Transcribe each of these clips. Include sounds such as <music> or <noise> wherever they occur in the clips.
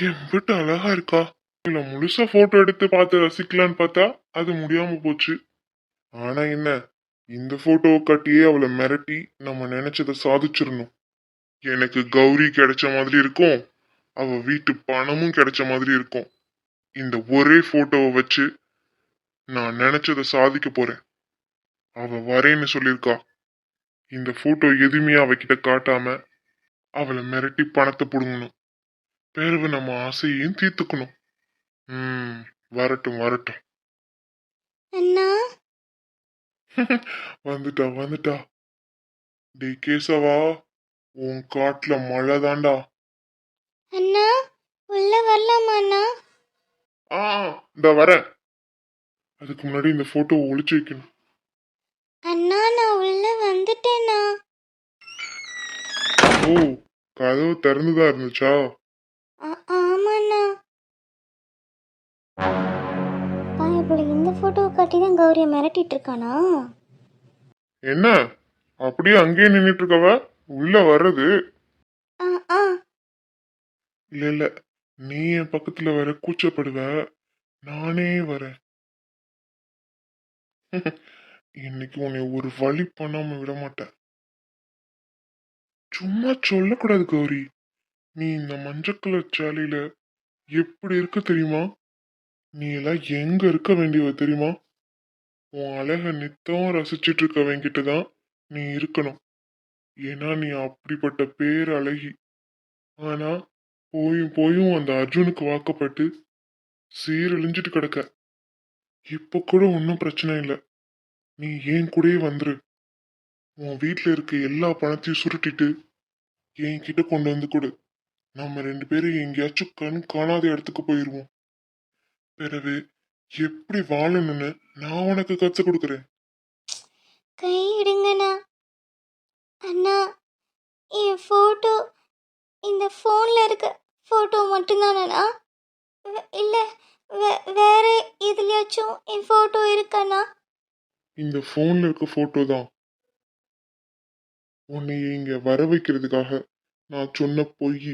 எம்பிட்டு அழகா இருக்கா? இல்ல முழுசா போட்டோ எடுத்து பார்த்து ரசிக்கலான்னு பார்த்தா அது முடியாம போச்சு. ஆனா என்ன இந்த போட்டோவை காட்டியே அவளை மிரட்டி நம்ம நினைச்சதை சாதிச்சிடணும். எனக்கு கௌரி கிடைச்ச மாதிரி இருக்கும் அவ வீட்டு பணமும் கிடைச்ச மாதிரி இருக்கும். இந்த ஒரே போட்டோவை வச்சு நான் நினைச்சதை சாதிக்க போறேன். அவ வரேன்னு சொல்லியிருக்கா. இந்த போட்டோ எதுவுமே அவகிட்ட காட்டாம அவளை மிரட்டி பணத்தை பிடுங்கணும். பிறகு நம்ம ஆசையையும் தீர்த்துக்கணும். ம் வரட்டும் வரட்டும். அண்ணா? <laughs> வந்துட்டா வந்துட்டா. டேய் கேசவா உன் காட்டுல மழை தாண்டா அண்ணா உள்ள வரலாமா அண்ணா? ஆ இந்த வரேன். அதுக்கு முன்னாடி இந்த போட்டோ ஒளிச்சு வைக்கணும். அண்ணா நான் உள்ள வந்துட்டேண்ணா. ஓ கதவு திறந்துதான் இருந்துச்சா? பாயப்படி இந்த போட்டோவை காட்டி தான் கௌரியை மிரட்டிட்டு இருக்கானா? என்ன? அப்படியே அங்கேயே நின்னுட்டு இருக்கவ உள்ள வர்றது? ஆ ஆ. இல்ல இல்ல. நீ என் பக்கத்துல வர கூச்சப்படுவ. நானே வரேன். <laughs> இன்னைக்கு உன்னை ஒரு வழி பண்ணாம விட மாட்டேன். சும்மா சொல்லக்கூடாது கௌரி. நீ இந்த மஞ்சள் கலர் சேலையில எப்படி இருக்க தெரியுமா? நீ எல்லாம் எங்க இருக்க வேண்டியவ தெரியுமா? உன் அழக நித்தம் ரசிச்சிட்டு இருக்கவங்கிட்ட தான் நீ இருக்கணும். ஏன்னா நீ அப்படிப்பட்ட பேர் அழகி ஆனா போயும் போயும் அந்த அர்ஜுனுக்கு வாக்கப்பட்டு சீரழிஞ்சிட்டு கிடக்க. இப்ப கூட ஒன்றும் பிரச்சனை இல்லை. நீ ஏன் கூடயே வந்துரு. உன் வீட்டில் இருக்க எல்லா பணத்தையும் சுருட்டிட்டு என்கிட்ட கொண்டு வந்து கொடு. நம்ம ரெண்டு பேரும் எங்கேயாச்சும் கண் காணாத இடத்துக்கு போயிடுவோம் பிறகு எப்படி வாழணும்னு நான் உனக்கு கற்றுக் கொடுக்குறேன். கை விடுங்கண்ணா அண்ணா என் ஃபோட்டோ இந்த ஃபோனில் இருக்க ஃபோட்டோ மட்டும்தானண்ணா? இல்ல வே வேற எதுலயாச்சும் என் ஃபோட்டோ இருக்காண்ணா? இந்த ஃபோனில் இருக்க ஃபோட்டோ தான். உன்னை இங்க வர வைக்கிறதுக்காக நான் சொன்ன பொய்.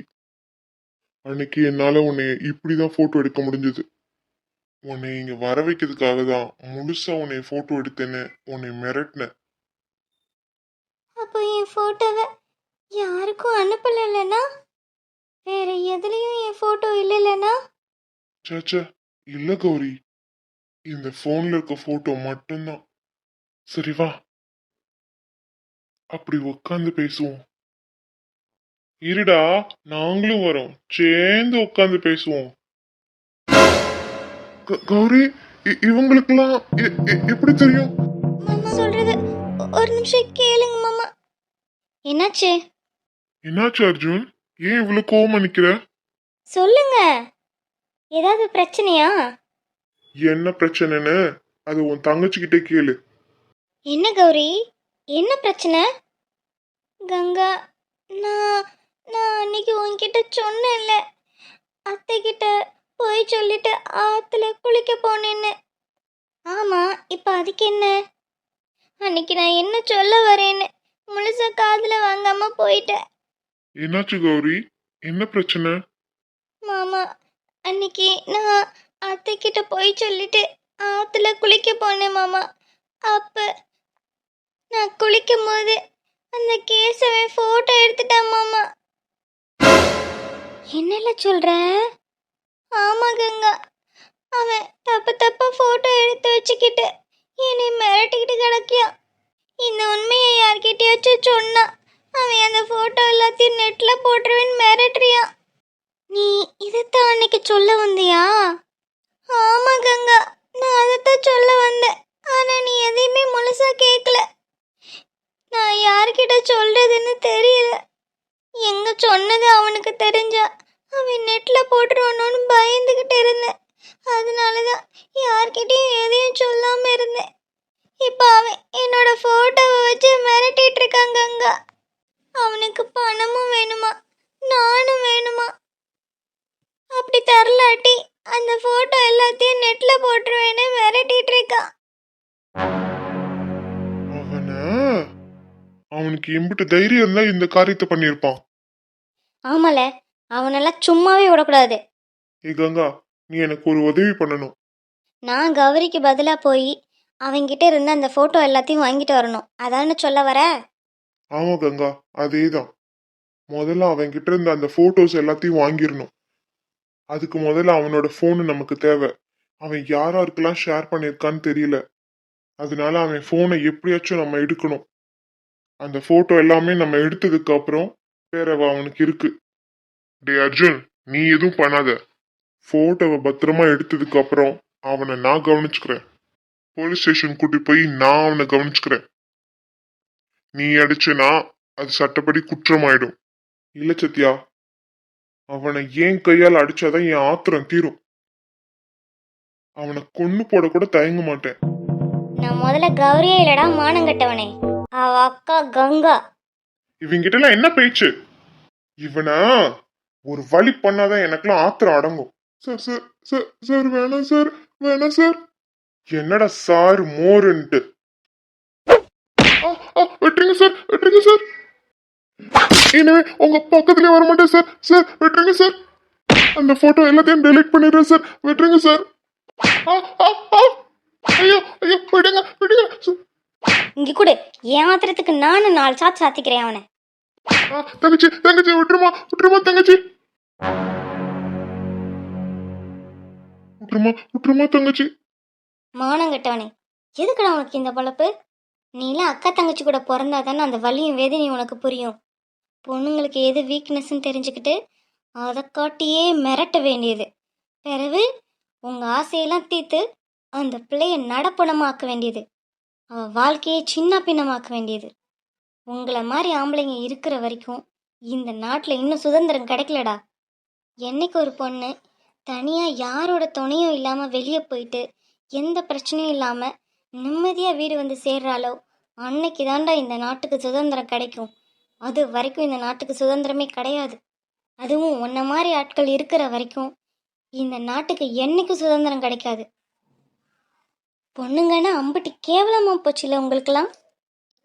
அன்னைக்கு என்னால உன்னை இப்படிதான் ஃபோட்டோ எடுக்க முடிஞ்சது. உன்னை இங்க வர வைக்கிறதுக்காக தான் முழுசா உன்னை ஃபோட்டோ எடுத்தேன்னு உன்னை மிரட்டினேன். அப்போ என் ஃபோட்டோவை யாருக்கும் அனுப்பலைல்லண்ணா வேற எதுலேயும் என் ஃபோட்டோ இல்லைல்லண்ணா சேச்சே இல்ல கௌரி. இந்த ஃபோன்ல இருக்க ஃபோட்டோ மட்டும்தான். சரி வா. அப்படி உட்காந்து பேசுவோம். இருடா நாங்களும் வரோம். சேர்ந்து உட்காந்து பேசுவோம். கௌரி இவங்களுக்கெல்லாம் எப்படி தெரியும்? மாமா சொல்றது ஒரு நிமிஷம் கேளுங்க மாமா. என்னாச்சு? என்னாச்சு அர்ஜுன்? ஏன் இவ்வளவு கோவமா நிக்கிற? சொல்லுங்க. ஏதாவது பிரச்சனையா? என்ன பிரச்சனைன்னு? அது உன் தங்கச்சிக்கிட்டே கேளு. என்ன கௌரி? என்ன பிரச்சனை? கங்கா நான் நான் அன்னைக்கு உன்கிட்ட சொன்னேன்ல. அத்தை கிட்ட போய் சொல்லிட்டு ஆத்துல குளிக்க போனேன்னு. ஆமா இப்போ அதுக்கு என்ன? அன்னைக்கு நான் என்ன சொல்ல வரேன்னு முழுசா காதுல வாங்காம போயிட்டேன். என்னாச்சு கௌரி? என்ன பிரச்சனை? மாமா அன்னைக்கு நான் அத்தை கிட்ட போய் சொல்லிட்டு ஆத்துல குளிக்க போனேன் மாமா. அப்ப நான் குளிக்கும் போது அந்த கேசவன் போட்டோ எடுத்துட்டான் மாமா. என்னல சொல்ற ஆமா கங்கா அவன் தப்பு தப்பா போட்டோ எடுத்து வச்சுக்கிட்டு என்னை மிரட்டிக்கிட்டு கிடக்கியான் இந்த உண்மையை யார்கிட்டயாச்சும் சொன்னா அவன் அந்த ஃபோட்டோ எல்லாத்தையும் நெட்டில் போட்டுருவேன்னு மிரட்டுறியான் நீ இதைத்தான் அன்னைக்கு சொல்ல வந்தியா? ஆமாம் கங்கா நான் அதைத்தான் சொல்ல வந்தேன். ஆனால் நீ எதையுமே முழுசாக கேட்கல நான் யார்கிட்ட சொல்கிறதுன்னு தெரியல. எங்கே சொன்னது அவனுக்கு தெரிஞ்சா அவன் நெட்டில் போட்டுருவானோன்னு பயந்துக்கிட்டு இருந்தேன். அதனாலதான் யார்கிட்டயும் எதையும் சொல்லாம இருந்தேன். இப்ப அவன் என்னோட போட்டோவை வச்சு மிரட்டிட்டு இருக்கான் கங்கா அவனுக்கு பணமும் வேணுமா? நானும் வேணுமா? அப்படி தரலாட்டி அந்த போட்டோ எல்லாத்தையும் நெட்ல போட்டுருவேன்னு மிரட்டிட்டு இருக்கான் அவன அவனுக்கு எம்பிட்டு தைரியம் இருந்தா இந்த காரியத்தை பண்ணியிருப்பான். ஆமால அவனெல்லாம் சும்மாவே விடக்கூடாது. ஏ கங்கா நீ எனக்கு ஒரு உதவி பண்ணணும். நான் கௌரிக்கு பதிலாக போய் அவங்கிட்ட இருந்து அந்த ஃபோட்டோ எல்லாத்தையும் வாங்கிட்டு வரணும். அதான்னு சொல்ல வர? ஆமா கங்கா அதேதான். முதல்ல அவன்கிட்ட இருந்த அந்த போட்டோஸ் எல்லாத்தையும் வாங்கிடணும். அதுக்கு முதல்ல அவனோட ஃபோனு நமக்கு தேவை. அவன் யாராருக்கெல்லாம் ஷேர் பண்ணியிருக்கான்னு தெரியல. அதனால அவன் ஃபோனை எப்படியாச்சும் நம்ம எடுக்கணும். அந்த போட்டோ எல்லாமே நம்ம எடுத்ததுக்கு அப்புறம் பேரவ அவனுக்கு இருக்கு. டே அர்ஜுன் நீ எதுவும் பண்ணாத. போட்டோவை பத்திரமா எடுத்ததுக்கு அப்புறம் அவனை நான் கவனிச்சுக்கிறேன். போலீஸ் ஸ்டேஷன் கூட்டி போய் நான் அவனை கவனிச்சுக்கிறேன். நீ அடிச்சனா அது சட்டப்படி குற்றமாயிடும். இல்ல சத்யா அவனை ஏன் கையால் அடிச்சாதான் என் ஆத்திரம் தீரும். அவனை கொன்னு போட கூட தயங்க மாட்டேன். நான் முதல்ல கௌரியே இல்லடா மானங்கட்டவனே அவ அக்கா கங்கா. இவங்கிட்ட எல்லாம் என்ன பேச்சு? இவனா ஒரு வழி பண்ணாதான் எனக்கெல்லாம் ஆத்திரம் அடங்கும். சார் சார் சார் சார் வேணாம் சார் வேணாம் சார். என்னடா சார் மோருன்ட்டு. விட்டுருங்க சார் விட்டுருங்க சார். இனிமே உங்க பக்கத்துலயே வர மாட்டேன் சார் சார் விட்டுருங்க சார். அந்த போட்டோ எல்லாத்தையும் டெலீட் பண்ணிடுறேன் சார் விட்டுருங்க சார். ஐயோ ஐயோ விடுங்க விடுங்க. இங்க கூட ஏமாத்துறதுக்கு நானும் நாலு சாத்து சாத்திக்கிறேன் அவனை. தங்கச்சி தங்கச்சி விட்டுருமா விட்டுருமா தங்கச்சி. விட்டுருமா விட்டுருமா தங்கச்சி. மானங்கட்டவனே எதுக்குடா உனக்கு இந்த பொழப்பு? நீலாம் அக்கா தங்கச்சி கூட பிறந்தா தானே அந்த வலியும் வேதனையும் உனக்கு புரியும். பொண்ணுங்களுக்கு எது வீக்னஸ்ன்னு தெரிஞ்சுக்கிட்டு அதை காட்டியே மிரட்ட வேண்டியது. பிறகு உங்கள் ஆசையெல்லாம் தீர்த்து அந்த பிள்ளைய நடப்பணமாக்க வேண்டியது. அவள் வாழ்க்கையை சின்ன பின்னமாக்க வேண்டியது. உங்களை மாதிரி ஆம்பளைங்க இருக்கிற வரைக்கும் இந்த நாட்டில் இன்னும் சுதந்திரம் கிடைக்கலடா. என்னைக்கு ஒரு பொண்ணு தனியாக யாரோட துணையும் இல்லாமல் வெளியே போயிட்டு எந்த பிரச்சனையும் இல்லாமல் நிம்மதியாக வீடு வந்து சேர்றாளோ அன்னைக்கு தாண்டா இந்த நாட்டுக்கு சுதந்திரம் கிடைக்கும். அது வரைக்கும் இந்த நாட்டுக்கு சுதந்திரமே கிடையாது. அதுவும் உன்ன மாதிரி ஆட்கள் இருக்கிற வரைக்கும் இந்த நாட்டுக்கு என்னைக்கும் சுதந்திரம் கிடைக்காது? பொண்ணுங்கன்னா அம்பட்டி கேவலமாக போச்சுல உங்களுக்கெல்லாம்?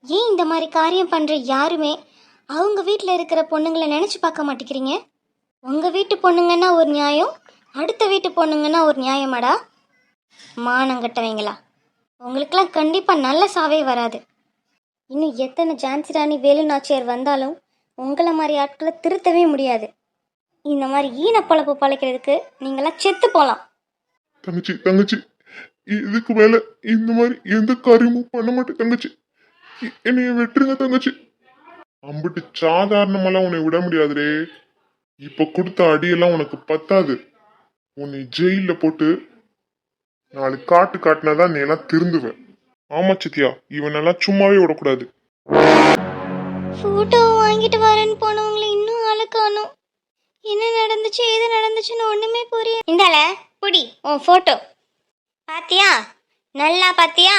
ஏன் இந்த மாதிரி காரியம் பண்ணுற யாருமே அவங்க வீட்டில் இருக்கிற பொண்ணுங்களை நினச்சி பார்க்க மாட்டேங்கிறீங்க? உங்கள் வீட்டு பொண்ணுங்கன்னா ஒரு நியாயம் அடுத்த வீட்டு பொண்ணுங்கன்னா ஒரு நியாயமாடா? மானங்கட்டவங்களா உங்களுக்கெல்லாம் கண்டிப்பாக நல்ல சாவே வராது. இன்னும் எத்தனை ஜான்சி ராணி வேலு நாச்சியார் வந்தாலும் உங்களை மாதிரி ஆட்களை திருத்தவே முடியாது. இந்த மாதிரி ஈன பழப்பு பழைக்கிறதுக்கு நீங்களாம் செத்து போகலாம் தங்கச்சி தங்கச்சி இதுக்கு மேல இந்த மாதிரி எந்த காரியமும் பண்ண மாட்டேன் தங்கச்சி. என்னைய வெட்டுருங்க தங்கச்சி. அம்பிட்டு சாதாரணமெல்லாம் உன்னை விட முடியாதுடே. இப்ப கொடுத்த அடியெல்லாம் உனக்கு பத்தாது. உன்னை ஜெயில போட்டு நாலு காட்டு காட்டினாதான் நீ எல்லாம் திருந்துவேன். ஆமா சித்தியா இவனெல்லாம் சும்மாவே விடக்கூடாது. ஃபோட்டோ வாங்கிட்டு வரேன்னு போனவங்களை இன்னும் ஆளை என்ன நடந்துச்சு எது நடந்துச்சுன்னு ஒண்ணுமே புரிய இந்தால புடி உன் ஃபோட்டோ பாத்தியா? நல்லா பாத்தியா?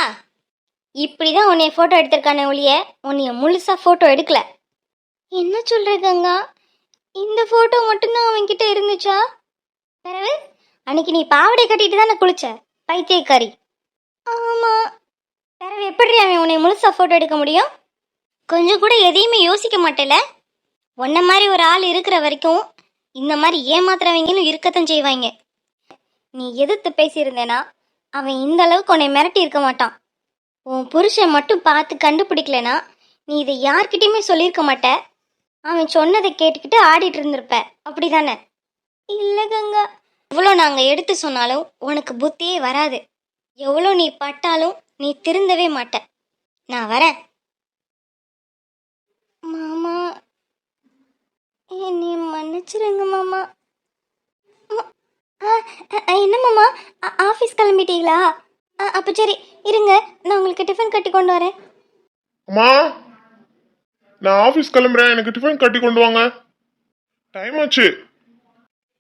இப்படிதான் உன்னைய ஃபோட்டோ எடுத்திருக்கானே ஒழிய உன்னைய முழுசா ஃபோட்டோ எடுக்கல. என்ன சொல்ற கங்கா? இந்த ஃபோட்டோ மட்டும்தான் அவன்கிட்ட இருந்துச்சா? பிறகு அன்னைக்கு நீ பாவாடை கட்டிட்டு தானே குளிச்ச? பைத்தியக்காரி. ஆமா. பிறகு எப்படி அவன் உன்னை முழுசா ஃபோட்டோ எடுக்க முடியும்? கொஞ்சம் கூட எதையுமே யோசிக்க மாட்டேல? உன்ன மாதிரி ஒரு ஆள் இருக்கிற வரைக்கும் இந்த மாதிரி ஏமாத்துறவங்களும் இருக்கத்தான் செய்வாங்க. நீ எதிர்த்து பேசியிருந்தேனா அவன் இந்த அளவுக்கு உன்னை மிரட்டி இருக்க மாட்டான். உன் புருஷன் மட்டும் பார்த்து கண்டுபிடிக்கலனா நீ இதை யார்கிட்டயுமே சொல்லியிருக்க மாட்ட. அவன் சொன்னதை கேட்டுக்கிட்டு ஆடிட்டு இருந்திருப்ப. அப்படிதானே? இல்லை கங்கா. எவ்வளோ நாங்கள் எடுத்து சொன்னாலும் உனக்கு புத்தியே வராது. எவ்வளோ நீ பட்டாலும் நீ திருந்தவே மாட்ட. நான் வரேன். மாமா என்னை மன்னிச்சிருங்க மாமா. ஆ, ஆ, என்ன மாமா? ஆ- ஆஃபீஸ் கிளம்பிட்டீங்களா? ஆ, அப்போ சரி இருங்க நான் உங்களுக்கு டிஃபன் கட்டி கொண்டு வரேன். அம்மா நான் ஆஃபீஸ் கிளம்புறேன். எனக்கு டிஃபன் கட்டி கொண்டு வாங்க. டைம் ஆச்சு.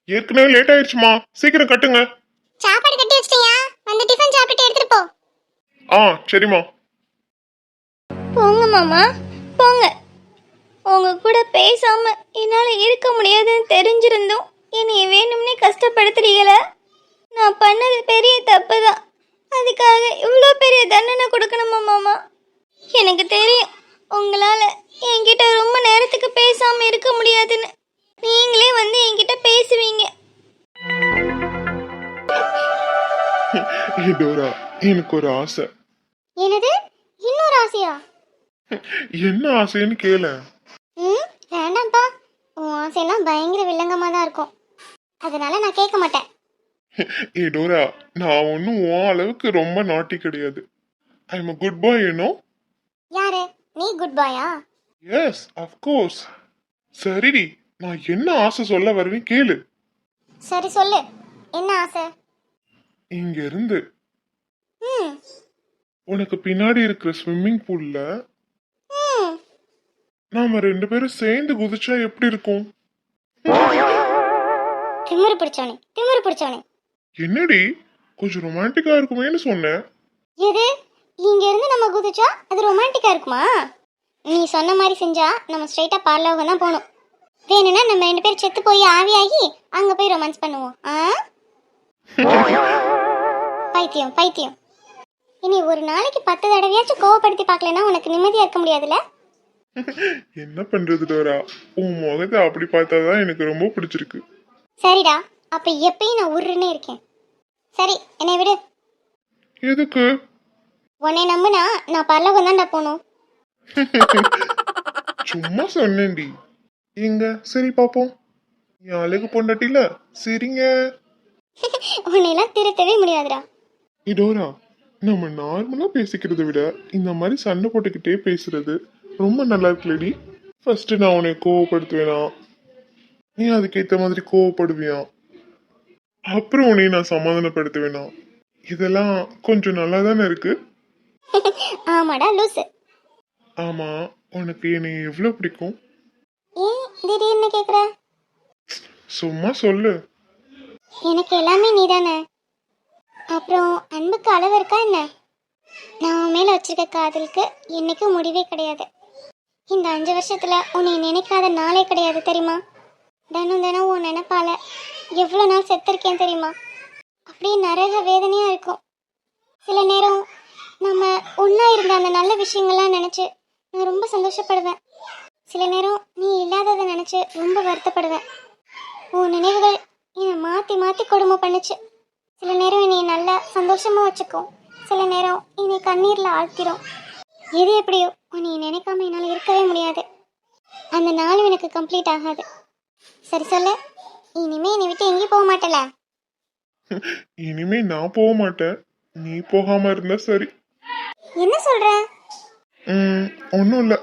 ஏற்கனவே லேட் ஆயிடுச்சுமா சீக்கிரம் கட்டுங்க. சாப்பாடு கட்டி வச்சிட்டியா? வந்து டிஃபன் சாப்பிட்டு எடுத்துட்டு போ. ஆ சரிம்மா. போங்க மாமா போங்க. உங்க கூட பேசாம என்னால இருக்க முடியாதுன்னு தெரிஞ்சிருந்தும் என்னைய வேணும்னே கஷ்டப்படுத்துறீங்கள? நான் பண்ணது பெரிய தப்பு தான் அதுக்காக இவ்வளோ பெரிய தண்டனை கொடுக்கணுமா மாமா? எனக்கு தெரியும் உங்களால என்கிட்ட ரொம்ப நேரத்துக்கு பேசாம இருக்க முடியாதுன்னு. நீங்களே வந்து என்கிட்ட பேசுவீங்க. டோரா எனக்கு ஒரு ஆசை. என்னது? இன்னொரு ஆசையா? என்ன ஆசைன்னு கேள. ம் வேண்டாம்ப்பா. உன் ஆசையெல்லாம் பயங்கர வில்லங்கமாக தான் இருக்கும். அதனால நான் கேட்க மாட்டேன். ஏ டோரா நான் ஒன்றும் உன் அளவுக்கு ரொம்ப நாட்டி கிடையாது. I am good boy you know யாரு? நீ குட் பாயா எஸ் அஃப்கோர்ஸ் சரிடி. நான் என்ன ஆசை சொல்ல வரேன்னு கேளு. சரி சொல்லு. என்ன ஆசை? இங்க இருந்து ம். உனக்கு பின்னாடி இருக்கிற ஸ்விம்மிங் பூல்ல ம். நாம ரெண்டு பேரும் சேர்ந்து குதிச்சா எப்படி இருக்கும்? திமிரு பிடிச்சவனே திமிரு பிடிச்சவனே. என்னடி? கொஞ்சம் ரொமான்டிக்கா இருக்குமேன்னு சொன்னேன் எது? இங்க இருந்து நம்ம குதிச்சா அது ரொமான்டிக்கா இருக்குமா? நீ சொன்ன மாதிரி செஞ்சா நம்ம ஸ்ட்ரைட்டா பார்லோகம் தான் போகணும் வேணும்னா நம்ம ரெண்டு பேரும் செத்து போய் ஆவியாகி அங்க போய் ரொமான்ஸ் பண்ணுவோம். ஆ? பைத்தியம் பைத்தியம். இனி ஒரு நாளைக்கு பத்து தடவையாச்சும் கோவப்படுத்தி பார்க்கலனா உனக்கு நிம்மதியா இருக்க முடியாதுல்ல? என்ன பண்றது டோரா? உன் முகத்தை அப்படி பார்த்தாதான் எனக்கு ரொம்ப பிடிச்சிருக்கு. சரிடா அப்ப எப்பயும் நான் உருன்னே இருக்கேன். சரி என்னை விடு. எதுக்கு? உன்னை நம்புனா நான் பரலோகம் தான்டா போகணும். <laughs> சும்மா சொன்னேன்டி. எங்க சரி பாப்போம். என் அழகு பொண்டாட்டில சரிங்க. உன்னையெல்லாம் திருத்தவே முடியாதுடா. இடோரா நம்ம நார்மலா பேசிக்கிறத விட இந்த மாதிரி சண்டை போட்டுக்கிட்டே பேசுறது ரொம்ப நல்லா இருக்குல்லடி ஃபர்ஸ்ட் நான் உன்னை கோவப்படுத்துவேனா? நீ அதுக்கேத்த மாதிரி கோவப்படுவியா? அப்புறம் உன்னை நான் சமாதானப்படுத்துவேனா? இதெல்லாம் கொஞ்சம் நல்லா தானே இருக்கு? ஆமாடா லூசு. ஆமா உனக்கு என்னை எவ்வளவு பிடிக்கும்? ஏன் திடீர்னு கேக்குற? சும்மா சொல்லு. எனக்கு எல்லாமே நீதானே. அப்புறம் அன்புக்கு அளவு இருக்கா என்ன? நான் மேல வச்சிருக்க காதலுக்கு என்னைக்கும் முடிவே கிடையாது. இந்த அஞ்சு வருஷத்துல உன்னை நினைக்காத நாளே கிடையாது தெரியுமா? தினம் தினம் உன் நினைப்பால எவ்வளோ நாள் செத்திருக்கேன் தெரியுமா? அப்படியே நரக வேதனையா இருக்கும். சில நேரம் நம்ம ஒன்றா இருந்த அந்த நல்ல விஷயங்கள்லாம் நினச்சி நான் ரொம்ப சந்தோஷப்படுவேன். சில நேரம் நீ இல்லாததை நினச்சி ரொம்ப வருத்தப்படுவேன். உன் நினைவுகள் என்னை மாற்றி மாற்றி கொடுமை பண்ணுச்சு. சில நேரம் என்னை நல்லா சந்தோஷமாக வச்சுக்கும். சில நேரம் என்னை கண்ணீரில் ஆழ்த்திரும். எது எப்படியோ உன்னை நினைக்காம என்னால் இருக்கவே முடியாது. அந்த நாளும் எனக்கு கம்ப்ளீட் ஆகாது. சரி சொல்ல இனிமே என்னை விட்டு எங்கேயும் போக மாட்டல? இனிமே நான் போக மாட்டேன். நீ போகாம இருந்தா சரி. என்ன சொல்ற? ஒன்றும் இல்லை.